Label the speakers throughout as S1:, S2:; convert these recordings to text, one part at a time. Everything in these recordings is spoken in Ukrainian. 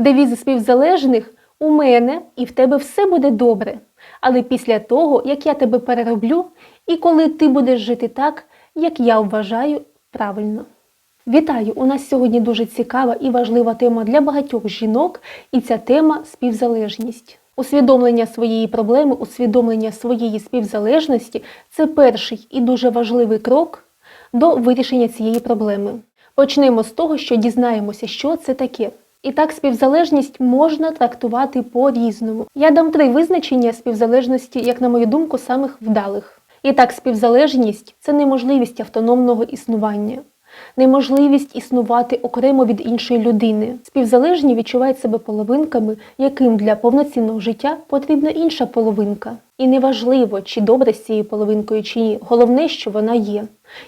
S1: Девіз співзалежних у мене і в тебе все буде добре. Але після того, як я тебе перероблю, і коли ти будеш жити так, як я вважаю правильно. Вітаю! У нас сьогодні дуже цікава і важлива тема для багатьох жінок, і ця тема співзалежність. Усвідомлення своєї проблеми, усвідомлення своєї співзалежності це перший і дуже важливий крок до вирішення цієї проблеми. Почнемо з того, що дізнаємося, що це таке. І так, співзалежність можна трактувати по-різному. Я дам три визначення співзалежності, як на мою думку, самих вдалих. І так, співзалежність це неможливість автономного існування, неможливість існувати окремо від іншої людини. Співзалежні відчувають себе половинками, яким для повноцінного життя потрібна інша половинка. І неважливо, чи добре з цією половинкою, чи ні. Головне, що вона є.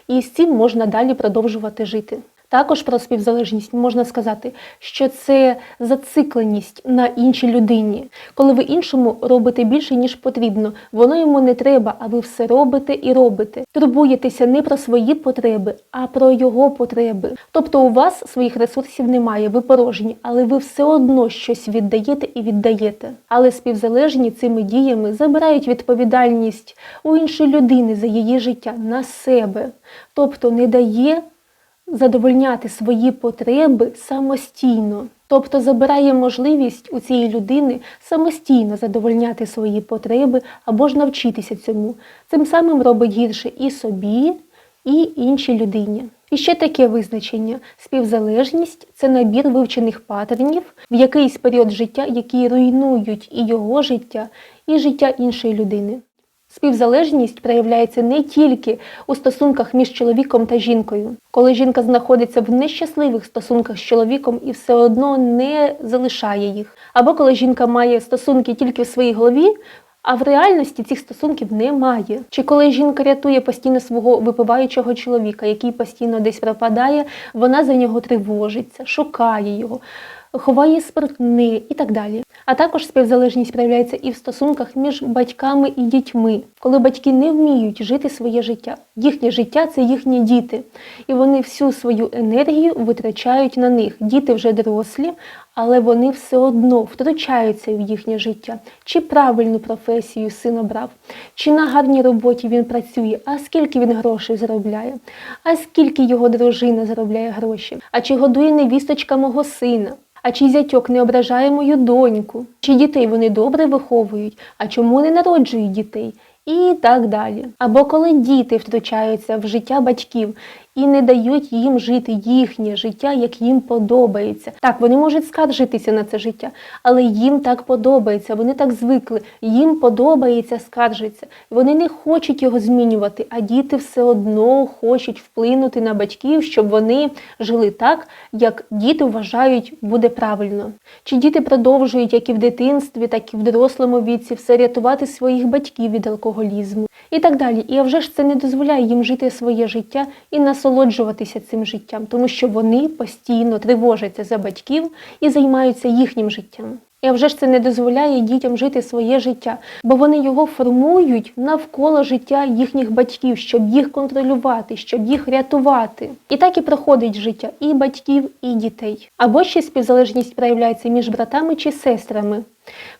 S1: І з цим можна далі продовжувати жити. Також про співзалежність можна сказати, що це зацикленість на іншій людині. Коли ви іншому робите більше, ніж потрібно, воно йому не треба, а ви все робите і робите. Турбуєтеся не про свої потреби, а про його потреби. Тобто у вас своїх ресурсів немає, ви порожні, але ви все одно щось віддаєте і віддаєте. Але співзалежні цими діями забирають відповідальність у іншої людини за її життя на себе, тобто не дає задовольняти свої потреби самостійно, тобто забирає можливість у цієї людини самостійно задовольняти свої потреби або ж навчитися цьому. Цим самим робить гірше і собі, і іншій людині. І ще таке визначення: співзалежність це набір вивчених паттернів в якийсь період життя, які руйнують і його життя, і життя іншої людини. Співзалежність проявляється не тільки у стосунках між чоловіком та жінкою, коли жінка знаходиться в нещасливих стосунках з чоловіком і все одно не залишає їх, або коли жінка має стосунки тільки в своїй голові. А в реальності цих стосунків немає. Чи коли жінка рятує постійно свого випиваючого чоловіка, який постійно десь пропадає, вона за нього тривожиться, шукає його, ховає спиртни і так далі. А також співзалежність проявляється і в стосунках між батьками і дітьми, коли батьки не вміють жити своє життя. Їхнє життя це їхні діти, і вони всю свою енергію витрачають на них. Діти вже дорослі, але вони все одно втручаються в їхнє життя. Чи правильну професію син обрав, чи на гарній роботі він працює, а скільки він грошей заробляє, а скільки його дружина заробляє гроші, а чи годує невісточка мого сина. А чи зятьок не ображає мою доньку? Чи дітей вони добре виховують? А чому не народжують дітей? І так далі. Або коли діти втручаються в життя батьків і не дають їм жити їхнє життя, як їм подобається. Так, вони можуть скаржитися на це життя, але їм так подобається, вони так звикли, їм подобається скаржитися. Вони не хочуть його змінювати, а діти все одно хочуть вплинути на батьків, щоб вони жили так, як діти вважають буде правильно. Чи діти продовжують, як і в дитинстві, так і в дорослому віці, все рятувати своїх батьків від алкоголізму і так далі. І вже ж це не дозволяє їм жити своє життя і насолоджуватися цим життям, тому що вони постійно тривожаться за батьків і займаються їхнім життям. І вже ж це не дозволяє дітям жити своє життя, бо вони його формують навколо життя їхніх батьків, щоб їх контролювати, щоб їх рятувати. І так і проходить життя і батьків, і дітей. Або ще співзалежність проявляється між братами чи сестрами,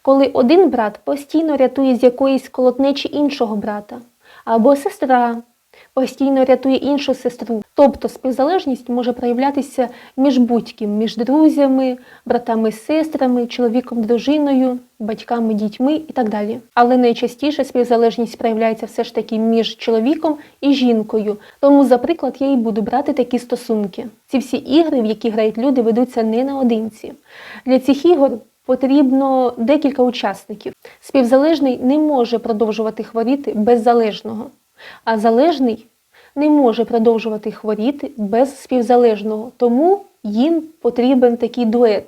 S1: коли один брат постійно рятує з якоїсь колотнечі іншого брата, або сестра постійно рятує іншу сестру. Тобто співзалежність може проявлятися між будь-ким, між друзями, братами, сестрами, чоловіком, дружиною, батьками, дітьми і так далі. Але найчастіше співзалежність проявляється все ж таки між чоловіком і жінкою. Тому, за приклад, я і буду брати такі стосунки. Ці всі ігри, в які грають люди, ведуться не наодинці. Для цих ігор. Потрібно декілька учасників. Співзалежний не може продовжувати хворіти без залежного а залежний не може продовжувати хворіти без співзалежного, тому їм потрібен такий дует.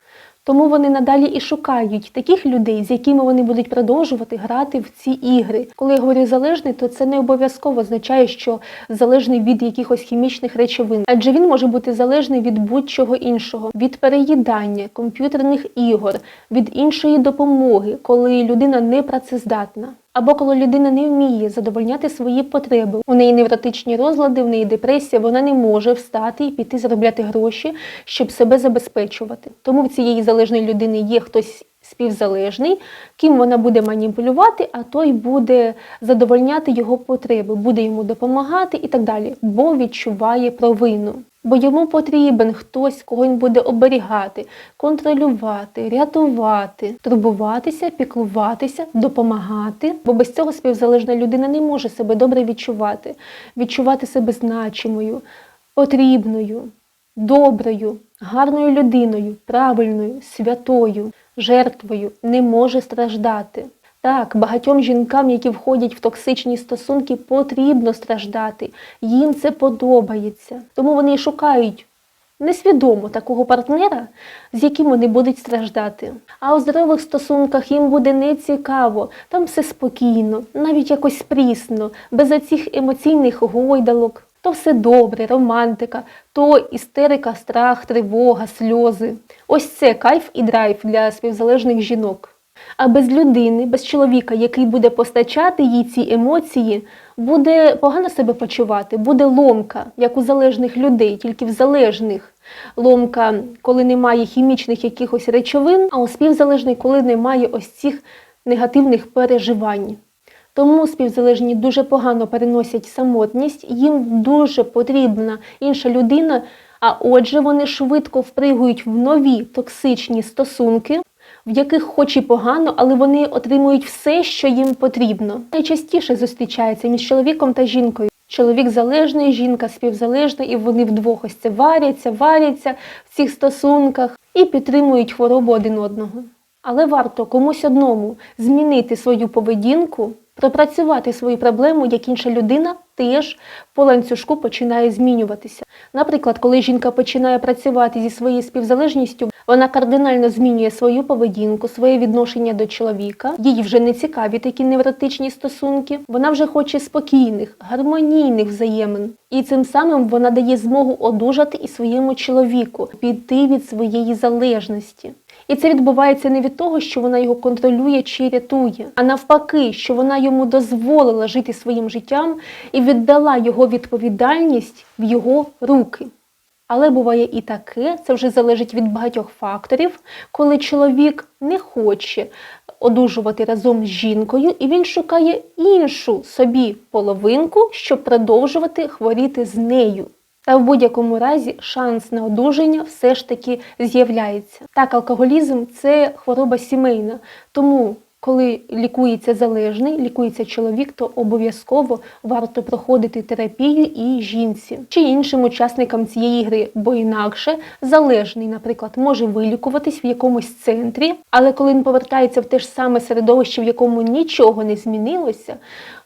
S1: Тому вони надалі і шукають таких людей, з якими вони будуть продовжувати грати в ці ігри. Коли я говорю залежний, то це не обов'язково означає, що залежний від якихось хімічних речовин, адже він може бути залежний від будь-чого іншого, від переїдання, комп'ютерних ігор, від іншої допомоги, коли людина не працездатна. Або коли людина не вміє задовольняти свої потреби, у неї невротичні розлади, в неї депресія, вона не може встати і піти заробляти гроші, щоб себе забезпечувати. Тому в цієї залежної людини є хтось співзалежний, ким вона буде маніпулювати, а той буде задовольняти його потреби, буде йому допомагати і так далі, бо відчуває провину. Бо йому потрібен хтось, кого він буде оберігати, контролювати, рятувати, турбуватися, піклуватися, допомагати. Бо без цього співзалежна людина не може себе добре відчувати, відчувати себе значимою, потрібною, доброю, гарною людиною, правильною, святою, жертвою, не може страждати. Так, багатьом жінкам, які входять в токсичні стосунки, потрібно страждати. Їм це подобається. Тому вони шукають несвідомо такого партнера, з яким вони будуть страждати. А у здорових стосунках їм буде нецікаво, там все спокійно, навіть якось прісно, без оцих емоційних гойдалок. То все добре, романтика, то істерика, страх, тривога, сльози. Ось це кайф і драйв для співзалежних жінок. А без людини, без чоловіка, який буде постачати їй ці емоції, буде погано себе почувати, буде ломка, як у залежних людей, тільки в залежних. Ломка, коли немає хімічних якихось речовин, а у співзалежних, коли немає ось цих негативних переживань. Тому співзалежні дуже погано переносять самотність, їм дуже потрібна інша людина, а отже, вони швидко впригують в нові токсичні стосунки, в яких хоч і погано, але вони отримують все, що їм потрібно. Найчастіше зустрічається між чоловіком та жінкою. Чоловік залежний, жінка співзалежна, і вони вдвох ось це варяться, варяться в цих стосунках і підтримують хворобу один одного. Але варто комусь одному змінити свою поведінку, пропрацювати свою проблему, як інша людина теж по ланцюжку починає змінюватися. Наприклад, коли жінка починає працювати зі своєю співзалежністю, вона кардинально змінює свою поведінку, своє відношення до чоловіка. Їй вже не цікаві такі невротичні стосунки. Вона вже хоче спокійних, гармонійних взаємин. І цим самим вона дає змогу одужати і своєму чоловіку, піти від своєї залежності. І це відбувається не від того, що вона його контролює чи рятує, а навпаки, що вона йому дозволила жити своїм життям і віддала його відповідальність в його руки. Але буває і таке, це вже залежить від багатьох факторів, коли чоловік не хоче одужувати разом з жінкою, і він шукає іншу собі половинку, щоб продовжувати хворіти з нею. Та в будь-якому разі шанс на одужання все ж таки з'являється. Так, алкоголізм це хвороба сімейна, тому коли лікується залежний, лікується чоловік, то обов'язково варто проходити терапію і жінці чи іншим учасникам цієї гри, бо інакше залежний, наприклад, може вилікуватись в якомусь центрі, але коли він повертається в те ж саме середовище, в якому нічого не змінилося,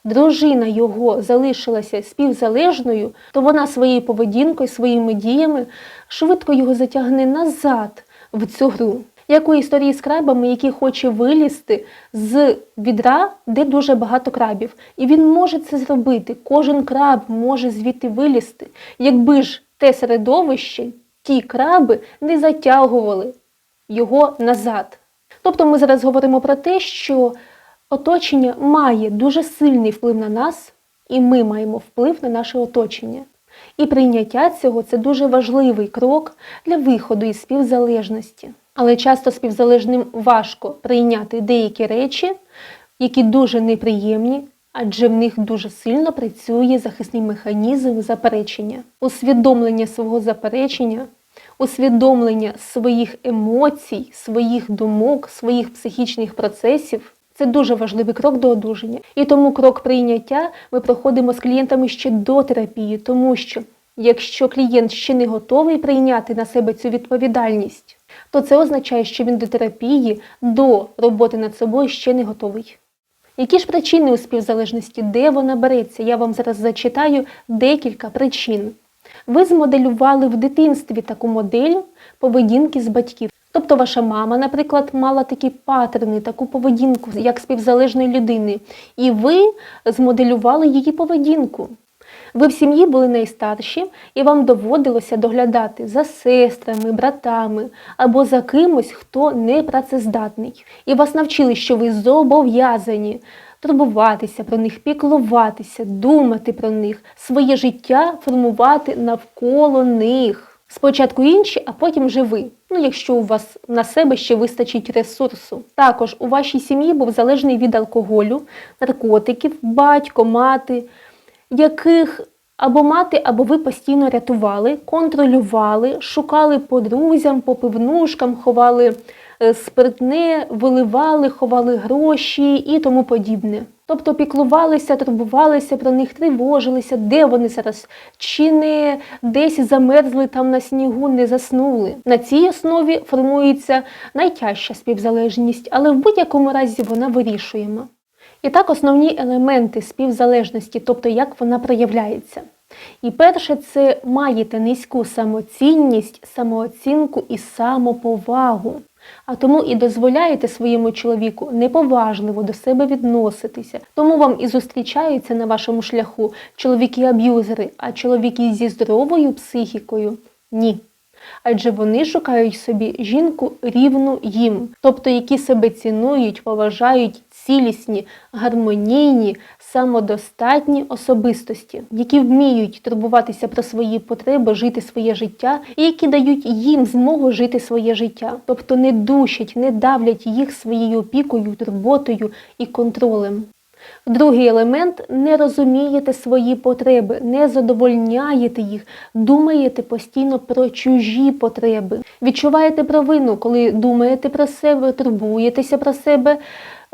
S1: дружина його залишилася співзалежною, то вона своєю поведінкою, своїми діями швидко його затягне назад в цю гру. Як у історії з крабами, який хоче вилізти з відра, де дуже багато крабів. І він може це зробити. Кожен краб може звідти вилізти. Якби ж те середовище, ті краби не затягували його назад. Тобто ми зараз говоримо про те, що оточення має дуже сильний вплив на нас, і ми маємо вплив на наше оточення. І прийняття цього це дуже важливий крок для виходу із співзалежності. Але часто співзалежним важко прийняти деякі речі, які дуже неприємні, адже в них дуже сильно працює захисний механізм заперечення, усвідомлення свого заперечення, усвідомлення своїх емоцій, своїх думок, своїх психічних процесів. Це дуже важливий крок до одужання. І тому крок прийняття ми проходимо з клієнтами ще до терапії, тому що якщо клієнт ще не готовий прийняти на себе цю відповідальність, то це означає, що він до терапії, до роботи над собою ще не готовий. Які ж причини у співзалежності, де вона береться? Я вам зараз зачитаю декілька причин. Ви змоделювали в дитинстві таку модель поведінки з батьків. Тобто ваша мама, наприклад, мала такі паттерни, таку поведінку, як співзалежної людини, і ви змоделювали її поведінку. Ви в сім'ї були найстарші, і вам доводилося доглядати за сестрами, братами або за кимось, хто не працездатний. І вас навчили, що ви зобов'язані турбуватися про них, піклуватися, думати про них, своє життя формувати навколо них. Спочатку інші, а потім вже ви. Ну, якщо у вас на себе ще вистачить ресурсу. Також у вашій сім'ї був залежний від алкоголю, наркотиків, батько, мати, яких або мати, або ви постійно рятували, контролювали, шукали по друзям, по пивнушкам, ховали е, спиртне, виливали, ховали гроші і тому подібне. Тобто піклувалися, турбувалися про них, тривожилися, де вони зараз, чи не десь замерзли там на снігу, не заснули. На цій основі формується найтяжча співзалежність, але в будь-якому разі вона вирішуємо. І так основні елементи співзалежності, тобто як вона проявляється. І перше, це маєте низьку самоцінність, самооцінку і самоповагу. А тому і дозволяєте своєму чоловіку неповажливо до себе відноситися. Тому вам і зустрічаються на вашому шляху чоловіки-аб'юзери, а чоловіки зі здоровою психікою ні. Адже вони шукають собі жінку рівну їм, тобто які себе цінують, поважають цілісні, гармонійні, самодостатні особистості, які вміють турбуватися про свої потреби, жити своє життя, і які дають їм змогу жити своє життя, тобто не душать, не давлять їх своєю опікою, турботою і контролем. Другий елемент не розумієте свої потреби, не задовольняєте їх, думаєте постійно про чужі потреби. Відчуваєте провину, коли думаєте про себе, турбуєтеся про себе,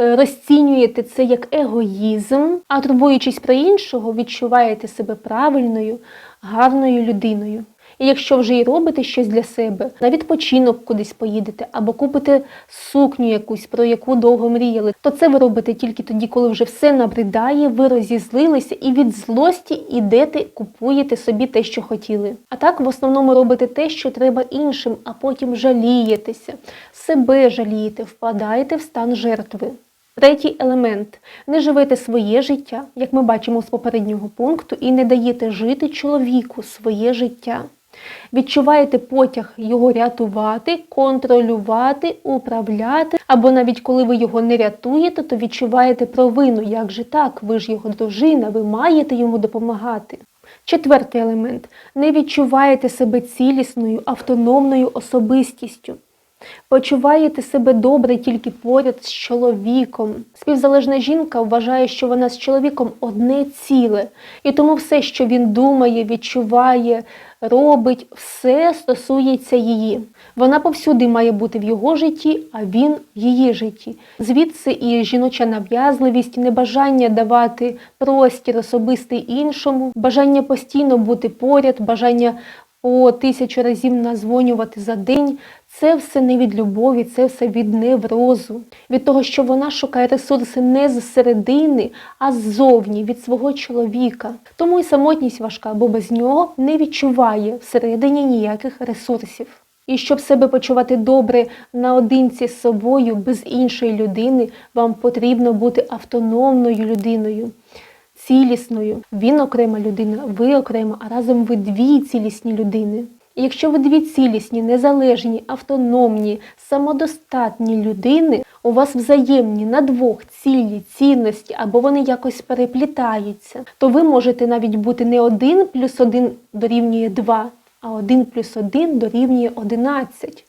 S1: е, розцінюєте це як егоїзм, а турбуючись про іншого, відчуваєте себе правильною, гарною людиною. І якщо вже й робите щось для себе, на відпочинок кудись поїдете або купите сукню якусь, про яку довго мріяли, то це ви робите тільки тоді, коли вже все набридає, ви розізлилися і від злості ідете, купуєте собі те, що хотіли. А так в основному робите те, що треба іншим, а потім жалієтеся, себе жалієте, впадаєте в стан жертви. Третій елемент не живете своє життя, як ми бачимо з попереднього пункту, і не даєте жити чоловіку своє життя. Відчуваєте потяг його рятувати, контролювати, управляти, або навіть коли ви його не рятуєте, то відчуваєте провину. Як же так? Ви ж його дружина, ви маєте йому допомагати. Четвертий елемент не відчуваєте себе цілісною, автономною особистістю. Почуваєте себе добре тільки поряд з чоловіком. Співзалежна жінка вважає, що вона з чоловіком одне ціле, і тому все, що він думає, відчуває, робить, все стосується її. Вона повсюди має бути в його житті, а він в її житті. Звідси і жіноча нав'язливість, небажання давати простір особистий іншому, бажання постійно бути поряд, бажання по тисячу разів назвонювати за день. Це все не від любові, це все від неврозу, від того, що вона шукає ресурси не з середини, а ззовні, від свого чоловіка. Тому і самотність важка, бо без нього не відчуває всередині ніяких ресурсів. І щоб себе почувати добре наодинці з собою, без іншої людини, вам потрібно бути автономною людиною, цілісною. Він окрема людина, ви окрема, а разом ви дві цілісні людини. Якщо ви дві цілісні, незалежні, автономні, самодостатні людини, у вас взаємні на двох цілі цінності, або вони якось переплітаються, то ви можете навіть бути не один плюс один дорівнює два, а один плюс один дорівнює одинадцять.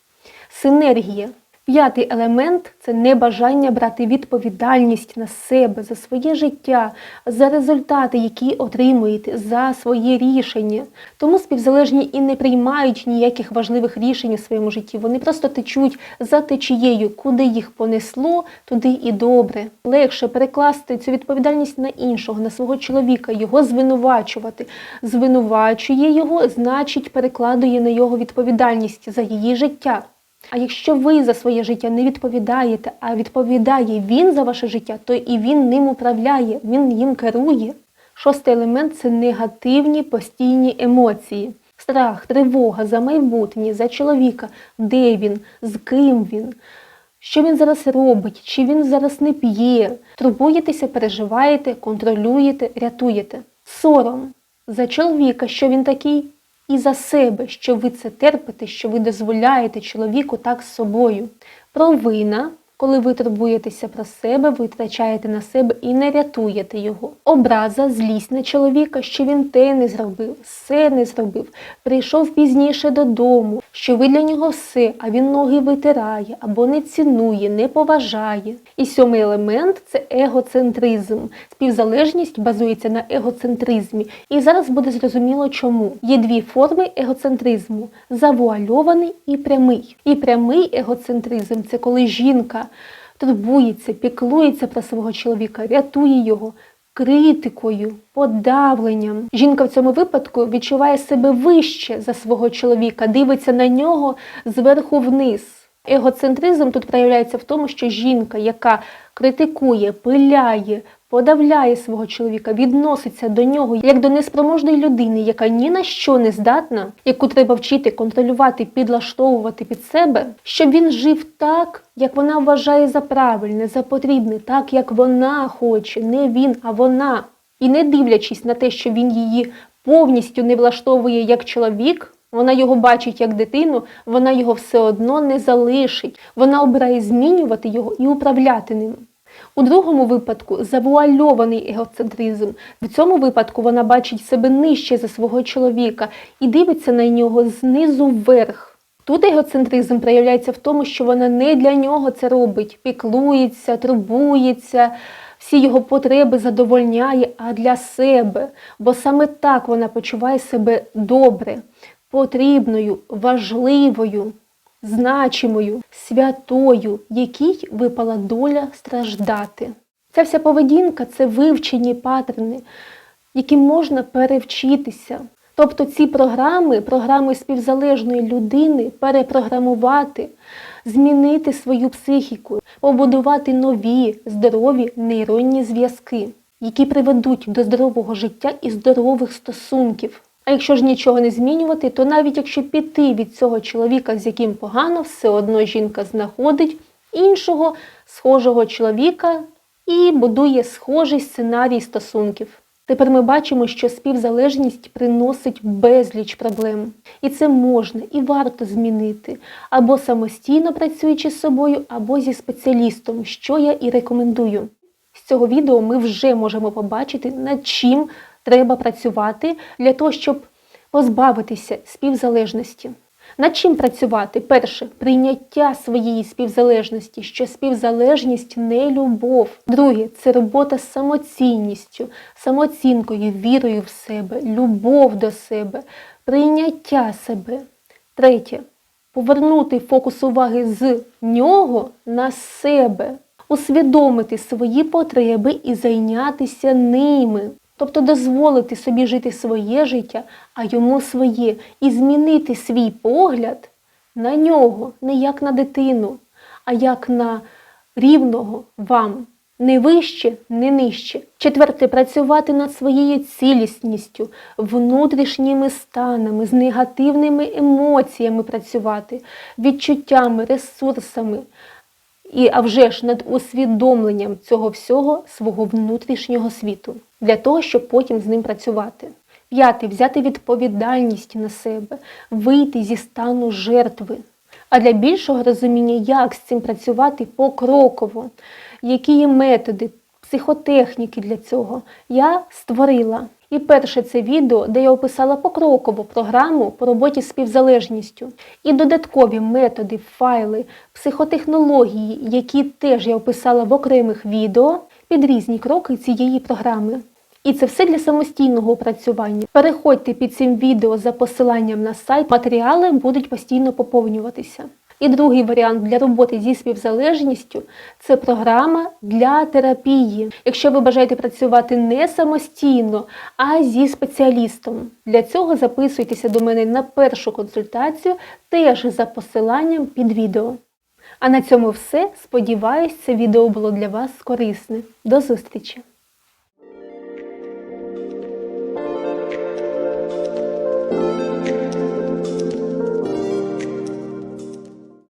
S1: Синергія. П'ятий елемент це небажання брати відповідальність на себе за своє життя, за результати, які отримуєте, за своє рішення. Тому співзалежні і не приймають ніяких важливих рішень у своєму житті. Вони просто течуть за течією, куди їх понесло, туди і добре. Легше перекласти цю відповідальність на іншого, на свого чоловіка, його звинувачувати. Звинувачує його, значить, перекладує на його відповідальність за її життя. А якщо ви за своє життя не відповідаєте, а відповідає він за ваше життя, то і він ним управляє, він їм керує. Шостий елемент це негативні постійні емоції. Страх, тривога за майбутнє, за чоловіка, де він, з ким він, що він зараз робить, чи він зараз не п'є. Турбуєтеся, переживаєте, контролюєте, рятуєте. Сором за чоловіка, що він такий, і за себе, що ви це терпите, що ви дозволяєте чоловіку так з собою. Провина, Коли ви турбуєтеся про себе, ви втрачаєте на себе і не рятуєте його. Образа, злість на чоловіка, що він те не зробив, все не зробив, прийшов пізніше додому, що ви для нього все, а він ноги витирає або не цінує, не поважає. І сьомий елемент це егоцентризм. Співзалежність базується на егоцентризмі. І зараз буде зрозуміло, чому. Є дві форми егоцентризму: завуальований і прямий. І прямий егоцентризм це коли жінка турбується, піклується про свого чоловіка, рятує його. Критикою, подавленням. Жінка в цьому випадку відчуває себе вище за свого чоловіка, дивиться на нього зверху вниз. Егоцентризм тут проявляється в тому, що жінка, яка критикує, пиляє, подавляє свого чоловіка, відноситься до нього як до неспроможної людини, яка ні на що не здатна, яку треба вчити контролювати, підлаштовувати під себе, щоб він жив так, як вона вважає за правильне, за потрібне, так як вона хоче, не він, а вона. І не дивлячись на те, що він її повністю не влаштовує як чоловік. Вона його бачить як дитину, вона його все одно не залишить. Вона обирає змінювати його і управляти ним. У другому випадку завуальований егоцентризм. В цьому випадку вона бачить себе нижче за свого чоловіка і дивиться на нього знизу вверх. Тут егоцентризм проявляється в тому, що вона не для нього це робить, піклується, турбується, всі його потреби задовольняє, а для себе. Бо саме так вона почуває себе добре, потрібною, важливою, значимою, святою, якій випала доля страждати. Ця вся поведінка це вивчені паттерни, яким можна перевчитися. Тобто ці програми, програми співзалежної людини, перепрограмувати, змінити свою психіку, побудувати нові здорові нейронні зв'язки, які приведуть до здорового життя і здорових стосунків. А якщо ж нічого не змінювати, то навіть якщо піти від цього чоловіка, з яким погано, все одно жінка знаходить іншого схожого чоловіка і будує схожий сценарій стосунків. Тепер ми бачимо, що співзалежність приносить безліч проблем. І це можна і варто змінити або самостійно працюючи з собою, або зі спеціалістом, що я і рекомендую. З цього відео ми вже можемо побачити, над чим треба працювати для того, щоб позбавитися співзалежності. Над чим працювати? Перше прийняття своєї співзалежності, що співзалежність не любов. Друге це робота з самоцінністю, самооцінкою, вірою в себе, любов до себе, прийняття себе. Третє повернути фокус уваги з нього на себе, усвідомити свої потреби і зайнятися ними. Тобто дозволити собі жити своє життя, а йому своє, і змінити свій погляд на нього, не як на дитину, а як на рівного вам. Не вище, не нижче. Четверте, працювати над своєю цілісністю, внутрішніми станами, з негативними емоціями працювати, відчуттями, ресурсами. І а вже ж над усвідомленням цього всього свого внутрішнього світу, для того, щоб потім з ним працювати. П'яте взяти відповідальність на себе, вийти зі стану жертви. А для більшого розуміння, як з цим працювати покроково, які є методи, психотехніки для цього, я створила. І перше це відео, де я описала покрокову програму по роботі з співзалежністю. І додаткові методи, файли, психотехнології, які теж я описала в окремих відео під різні кроки цієї програми. І це все для самостійного опрацювання. Переходьте під цим відео за посиланням на сайт, матеріали будуть постійно поповнюватися. І другий варіант для роботи зі співзалежністю це програма для терапії. Якщо ви бажаєте працювати не самостійно, а зі спеціалістом. Для цього записуйтеся до мене на першу консультацію теж за посиланням під відео. А на цьому все. Сподіваюсь, це відео було для вас корисне. До зустрічі!